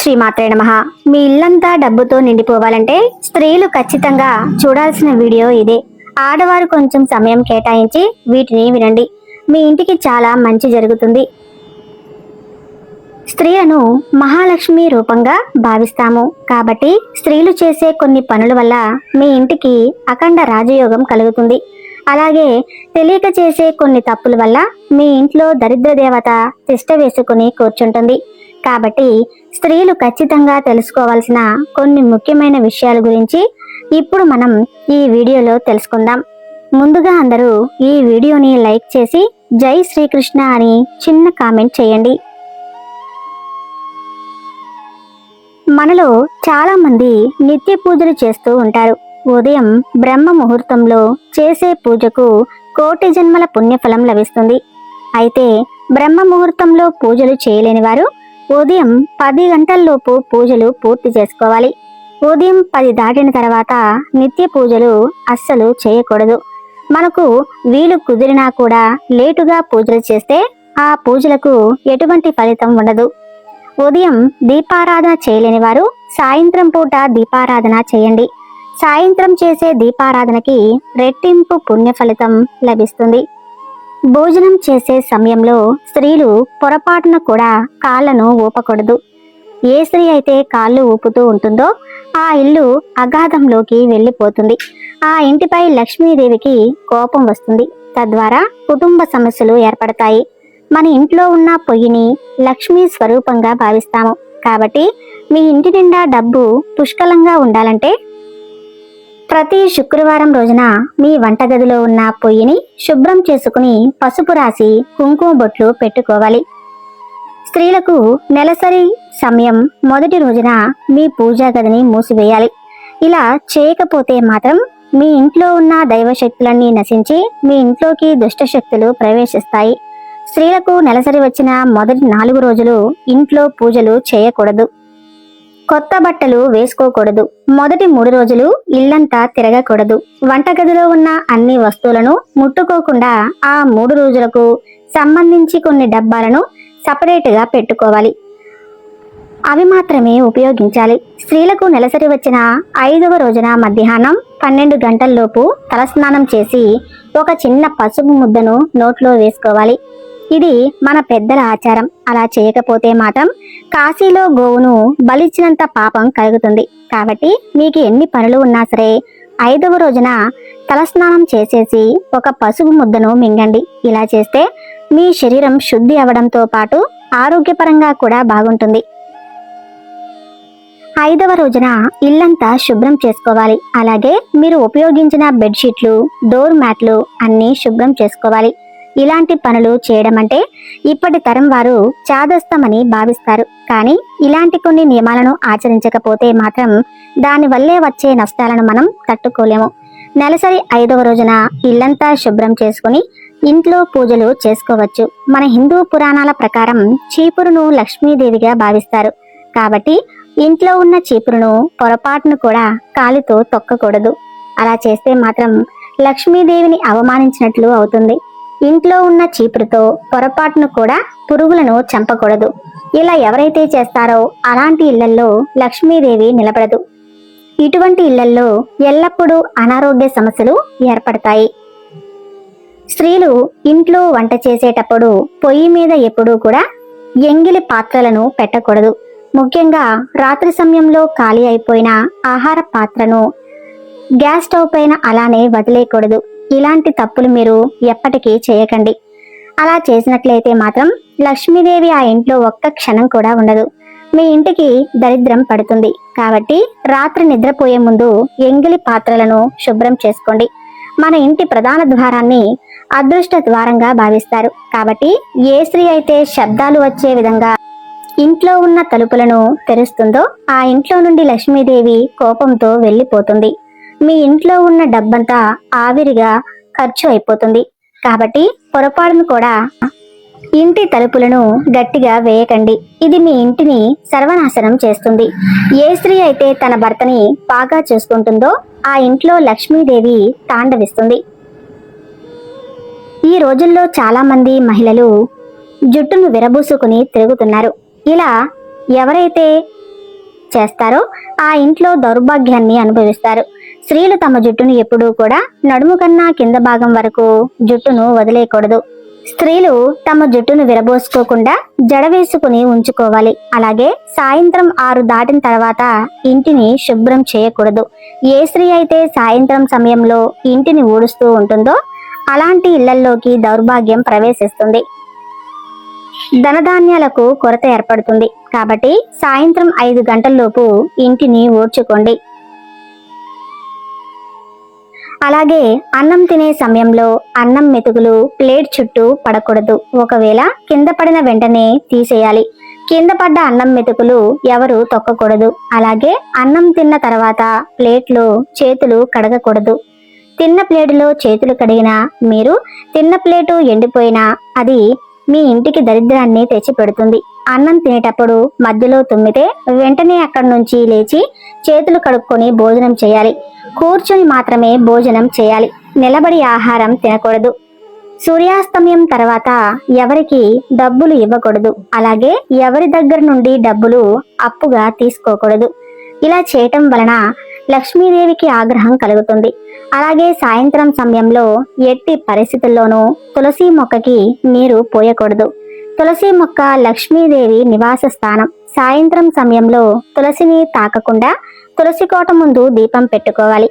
శ్రీమాత్రే నమ. మీ ఇల్లంతా డబ్బుతో నిండిపోవాలంటే స్త్రీలు ఖచ్చితంగా చూడాల్సిన వీడియో ఇదే. ఆడవారు కొంచెం సమయం కేటాయించి వీటిని వినండి. మీ ఇంటికి చాలా మంచి జరుగుతుంది. స్త్రీలను మహాలక్ష్మి రూపంగా భావిస్తాము. కాబట్టి స్త్రీలు చేసే కొన్ని పనుల వల్ల మీ ఇంటికి అఖండ రాజయోగం కలుగుతుంది. అలాగే తెలియక చేసే కొన్ని తప్పుల వల్ల మీ ఇంట్లో దరిద్ర దేవత తిష్ట వేసుకుని కూర్చుంటుంది. కాబట్టి స్త్రీలు ఖచ్చితంగా తెలుసుకోవాల్సిన కొన్ని ముఖ్యమైన విషయాల గురించి ఇప్పుడు మనం ఈ వీడియోలో తెలుసుకుందాం. ముందుగా అందరూ ఈ వీడియోని లైక్ చేసి జై శ్రీకృష్ణ అని చిన్న కామెంట్ చేయండి. మనలో చాలా మంది నిత్య పూజలు చేస్తూ ఉంటారు. ఉదయం బ్రహ్మ ముహూర్తంలో చేసే పూజకు కోటి జన్మల పుణ్యఫలం లభిస్తుంది. అయితే బ్రహ్మ ముహూర్తంలో పూజలు చేయలేని వారు ఉదయం పది గంటల్లోపు పూజలు పూర్తి చేసుకోవాలి. ఉదయం పది దాటిన తర్వాత నిత్య పూజలు అస్సలు చేయకూడదు. మనకు వీలు కుదిరినా కూడా లేటుగా పూజలు చేస్తే ఆ పూజలకు ఎటువంటి ఫలితం ఉండదు. ఉదయం దీపారాధన చేయలేని వారు సాయంత్రం పూట దీపారాధన చేయండి. సాయంత్రం చేసే దీపారాధనకి రెట్టింపు పుణ్య ఫలితం లభిస్తుంది. భోజనం చేసే సమయంలో స్త్రీలు పొరపాటున కూడా కాళ్ళను ఊపకూడదు. ఏ స్త్రీ అయితే కాళ్ళు ఊపుతూ ఉంటుందో ఆ ఇల్లు అగాధంలోకి వెళ్ళిపోతుంది. ఆ ఇంటిపై లక్ష్మీదేవికి కోపం వస్తుంది. తద్వారా కుటుంబ సమస్యలు ఏర్పడతాయి. మన ఇంట్లో ఉన్న పొయ్యిని లక్ష్మీ స్వరూపంగా భావిస్తాము. కాబట్టి మీ ఇంటి నిండా డబ్బు పుష్కలంగా ఉండాలంటే ప్రతి శుక్రవారం రోజున మీ వంటగదిలో ఉన్న పొయ్యిని శుభ్రం చేసుకుని పసుపు రాసి కుంకుమ బొట్లు పెట్టుకోవాలి. స్త్రీలకు నెలసరి సమయం మొదటి రోజున మీ పూజా గదిని మూసివేయాలి. ఇలా చేయకపోతే మాత్రం మీ ఇంట్లో ఉన్న దైవశక్తులన్నీ నశించి మీ ఇంట్లోకి దుష్ట శక్తులు ప్రవేశిస్తాయి. స్త్రీలకు నెలసరి వచ్చిన మొదటి నాలుగు రోజులు ఇంట్లో పూజలు చేయకూడదు. కొత్త బట్టలు వేసుకోకూడదు. మొదటి మూడు రోజులు ఇల్లంతా తిరగకూడదు. వంటగదిలో ఉన్న అన్ని వస్తువులను ముట్టుకోకుండా ఆ మూడు రోజులకు సంబంధించి కొన్ని డబ్బాలను సపరేట్గా పెట్టుకోవాలి. అవి మాత్రమే ఉపయోగించాలి. స్త్రీలకు నెలసరి వచ్చిన ఐదవ రోజున మధ్యాహ్నం పన్నెండు గంటల్లోపు తలస్నానం చేసి ఒక చిన్న పసుపు ముద్దను నోట్లో వేసుకోవాలి. ఇది మన పెద్దల ఆచారం. అలా చేయకపోతే మాత్రం కాశీలో గోవును బలిచ్చినంత పాపం కలుగుతుంది. కాబట్టి మీకు ఎన్ని పనులు ఉన్నా సరే ఐదవ రోజున తలస్నానం చేసేసి ఒక పసుపు ముద్దను మింగండి. ఇలా చేస్తే మీ శరీరం శుద్ధి అవడంతో పాటు ఆరోగ్యపరంగా కూడా బాగుంటుంది. ఐదవ రోజున ఇల్లంతా శుభ్రం చేసుకోవాలి. అలాగే మీరు ఉపయోగించిన బెడ్షీట్లు డోర్ మ్యాట్లు అన్నీ శుభ్రం చేసుకోవాలి. ఇలాంటి పనులు చేయడం అంటే ఇప్పటి తరం వారు చాదస్తమని భావిస్తారు. కానీ ఇలాంటి కొన్ని నియమాలను ఆచరించకపోతే మాత్రం దానివల్లే వచ్చే నష్టాలను మనం తట్టుకోలేము. నెలసరి ఐదవ రోజున ఇల్లంతా శుభ్రం చేసుకుని ఇంట్లో పూజలు చేసుకోవచ్చు. మన హిందూ పురాణాల ప్రకారం చీపురును లక్ష్మీదేవిగా భావిస్తారు. కాబట్టి ఇంట్లో ఉన్న చీపురును పొరపాటును కూడా కాలితో తొక్కకూడదు. అలా చేస్తే మాత్రం లక్ష్మీదేవిని అవమానించినట్లు అవుతుంది. ఇంట్లో ఉన్న చీపురుతో పొరపాటును కూడా పురుగులను చంపకూడదు. ఇలా ఎవరైతే చేస్తారో అలాంటి ఇళ్ళల్లో లక్ష్మీదేవి నిలబడదు. ఇటువంటి ఇళ్ళల్లో ఎల్లప్పుడూ అనారోగ్య సమస్యలు ఏర్పడతాయి. స్త్రీలు ఇంట్లో వంట చేసేటప్పుడు పొయ్యి మీద ఎప్పుడూ కూడా ఎంగిలి పాత్రలను పెట్టకూడదు. ముఖ్యంగా రాత్రి సమయంలో ఖాళీ అయిపోయిన ఆహార పాత్రను గ్యాస్ స్టవ్ పైన అలానే వదిలేయకూడదు. ఇలాంటి తప్పులు మీరు ఎప్పటికీ చేయకండి. అలా చేసినట్లయితే మాత్రం లక్ష్మీదేవి ఆ ఇంట్లో ఒక్క క్షణం కూడా ఉండదు. మీ ఇంటికి దరిద్రం పడుతుంది. కాబట్టి రాత్రి నిద్రపోయే ముందు ఎంగిలి పాత్రలను శుభ్రం చేసుకోండి. మన ఇంటి ప్రధాన ద్వారాన్ని అదృష్ట ద్వారంగా భావిస్తారు. కాబట్టి ఏ స్త్రీ అయితే శబ్దాలు వచ్చే విధంగా ఇంట్లో ఉన్న తలుపులను తెరుస్తుందో ఆ ఇంట్లో నుండి లక్ష్మీదేవి కోపంతో వెళ్ళిపోతుంది. మీ ఇంట్లో ఉన్న డబ్బంతా ఆవిరిగా ఖర్చు అయిపోతుంది. కాబట్టి పొరపాటును కూడా ఇంటి తలుపులను గట్టిగా వేయకండి. ఇది మీ ఇంటిని సర్వనాశనం చేస్తుంది. ఏ స్త్రీ అయితే తన భర్తని బాగా చూసుకుంటుందో ఆ ఇంట్లో లక్ష్మీదేవి తాండవిస్తుంది. ఈ రోజుల్లో చాలా మంది మహిళలు జుట్టును విరబూసుకుని తిరుగుతున్నారు. ఇలా ఎవరైతే చేస్తారో ఆ ఇంట్లో దౌర్భాగ్యాన్ని అనుభవిస్తారు. స్త్రీలు తమ జుట్టును ఎప్పుడూ కూడా నడుము కన్నా కింద భాగం వరకు జుట్టును వదిలేయకూడదు. స్త్రీలు తమ జుట్టును విరబోసుకోకుండా జడ వేసుకుని ఉంచుకోవాలి. అలాగే సాయంత్రం ఆరు దాటిన తర్వాత ఇంటిని శుభ్రం చేయకూడదు. ఏ స్త్రీ అయితే సాయంత్రం సమయంలో ఇంటిని ఊడుస్తూ ఉంటుందో అలాంటి ఇళ్ళల్లోకి దౌర్భాగ్యం ప్రవేశిస్తుంది. ధనధాన్యాలకు కొరత ఏర్పడుతుంది. కాబట్టి సాయంత్రం ఐదు గంటల్లోపు ఇంటిని ఊడ్చుకోండి. అలాగే అన్నం తినే సమయంలో అన్నం మెతుకులు ప్లేట్ చుట్టూ పడకూడదు. ఒకవేళ కింద పడిన వెంటనే తీసేయాలి. కింద పడ్డ అన్నం మెతుకులు ఎవరు తొక్కకూడదు. అలాగే అన్నం తిన్న తర్వాత ప్లేట్లో చేతులు కడగకూడదు. తిన్న ప్లేటులో చేతులు కడిగినా మీరు తిన్న ప్లేటు ఎండిపోయినా అది మీ ఇంటికి దరిద్రాన్ని తెచ్చిపెడుతుంది. అన్నం తినేటప్పుడు మధ్యలో తుమ్మితే వెంటనే అక్కడి నుంచి లేచి చేతులు కడుక్కొని భోజనం చేయాలి. కూర్చుని మాత్రమే భోజనం చేయాలి. నిలబడి ఆహారం తినకూడదు. సూర్యాస్తమయం తర్వాత ఎవరికి డబ్బులు ఇవ్వకూడదు. అలాగే ఎవరి దగ్గర నుండి డబ్బులు అప్పుగా తీసుకోకూడదు. ఇలా చేయటం వలన లక్ష్మీదేవికి ఆగ్రహం కలుగుతుంది. అలాగే సాయంత్రం సమయంలో ఎట్టి పరిస్థితుల్లోనూ తులసి మొక్కకి నీరు పోయకూడదు. తులసి మొక్క లక్ష్మీదేవి నివాస స్థానం. సాయంత్రం సమయంలో తులసిని తాకకుండా తులసి కోట ముందు దీపం పెట్టుకోవాలి.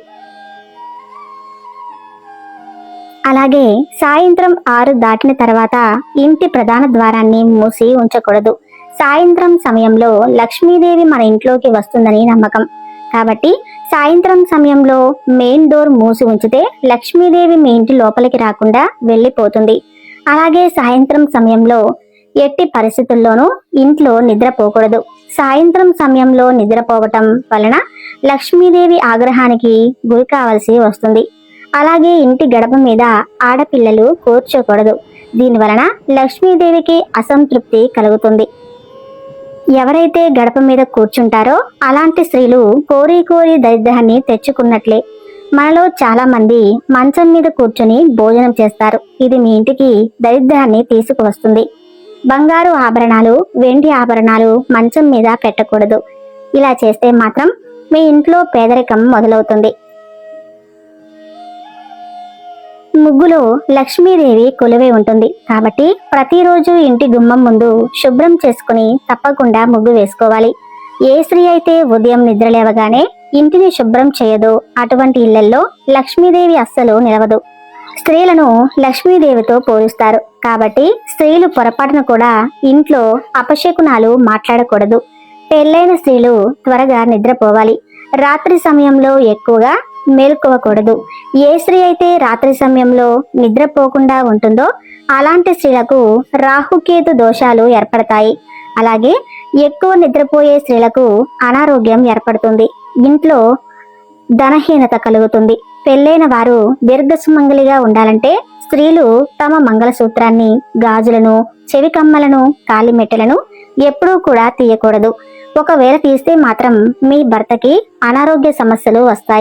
అలాగే సాయంత్రం ఆరు దాటిన తర్వాత ఇంటి ప్రధాన ద్వారాన్ని మూసి ఉంచకూడదు. సాయంత్రం సమయంలో లక్ష్మీదేవి మన ఇంట్లోకి వస్తుందని నమ్మకం. కాబట్టి సాయంత్రం సమయంలో మెయిన్ డోర్ మూసి ఉంచితే లక్ష్మీదేవి మీ ఇంటి లోపలికి రాకుండా వెళ్ళిపోతుంది. అలాగే సాయంత్రం సమయంలో ఎట్టి పరిస్థితుల్లోనూ ఇంట్లో నిద్రపోకూడదు. సాయంత్రం సమయంలో నిద్రపోవటం వలన లక్ష్మీదేవి ఆగ్రహానికి గురి కావాల్సి వస్తుంది. అలాగే ఇంటి గడప మీద ఆడపిల్లలు కూర్చోకూడదు. దీని వలన లక్ష్మీదేవికి అసంతృప్తి కలుగుతుంది. ఎవరైతే గడప మీద కూర్చుంటారో అలాంటి స్త్రీలు కోరి కోరి దరిద్రాన్ని తెచ్చుకున్నట్లే. మనలో చాలా మంది మంచం మీద కూర్చుని భోజనం చేస్తారు. ఇది మీ ఇంటికి దరిద్రాన్ని తీసుకువస్తుంది. బంగారు ఆభరణాలు వెండి ఆభరణాలు మంచం మీద పెట్టకూడదు. ఇలా చేస్తే మాత్రం మీ ఇంట్లో పేదరికం మొదలవుతుంది. ముగ్గులో లక్ష్మీదేవి కొలువై ఉంటుంది. కాబట్టి ప్రతిరోజు ఇంటి గుమ్మం ముందు శుభ్రం చేసుకుని తప్పకుండా ముగ్గు వేసుకోవాలి. ఏ స్త్రీ అయితే ఉదయం నిద్ర లేవగానే ఇంటిని శుభ్రం చేయదో అటువంటి ఇళ్ళలో లక్ష్మీదేవి అస్సలు నిలవదు. స్త్రీలను లక్ష్మీదేవితో పోలుస్తారు. కాబట్టి స్త్రీలు పొరపాటున కూడా ఇంట్లో అపశకునాలు మాట్లాడకూడదు. పెళ్ళైన స్త్రీలు త్వరగా నిద్రపోవాలి. రాత్రి సమయంలో ఎక్కువగా మేల్కోవకూడదు. ఏ స్త్రీ అయితే రాత్రి సమయంలో నిద్రపోకుండా ఉంటుందో అలాంటి స్త్రీలకు రాహుకేతు దోషాలు ఏర్పడతాయి. అలాగే ఎక్కువ నిద్రపోయే స్త్రీలకు అనారోగ్యం ఏర్పడుతుంది. ఇంట్లో ధనహీనత కలుగుతుంది. పెళ్ళైన వారు దీర్ఘసుమంగలిగా ఉండాలంటే స్త్రీలు తమ మంగళసూత్రాన్ని గాజులను చెవి కమ్మలను కాలిమెట్టెలను ఎప్పుడూ కూడా తీయకూడదు. ఒకవేళ తీస్తే మాత్రం మీ భర్తకి అనారోగ్య సమస్యలు వస్తాయి.